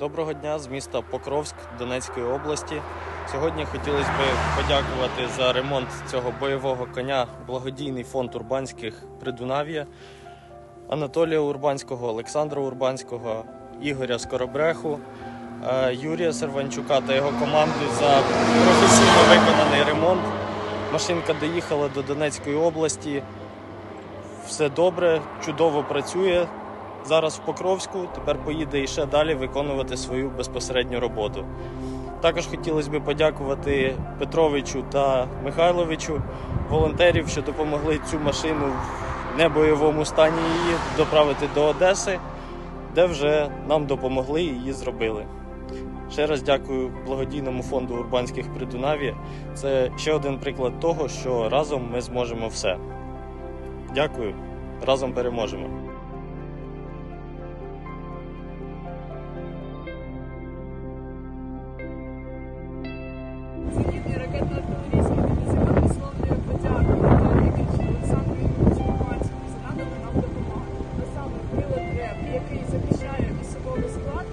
Доброго дня з міста Покровськ Донецької області. Сьогодні хотілося б подякувати за ремонт цього бойового коня благодійний фонд Урбанських Придунав'я, Анатолія Урбанського, Олександра Урбанського, Ігоря Скоробреху, е, Юрія Серванчука та його команду за професійно виконаний ремонт. Машинка доїхала до Донецької області. Все добре, чудово працює. Зараз в Покровську, тепер поїде і ще далі виконувати свою безпосередню роботу. Також хотілося б подякувати Петровичу та Михайловичу, волонтерів, що допомогли цю машину в небойовому стані її доправити до Одеси, де вже нам допомогли і її зробили. Ще раз дякую благодійному фонду Урбанських Придунав'я. Це ще один приклад того, що разом ми зможемо все. Дякую, разом переможемо. який захищає особовий склад.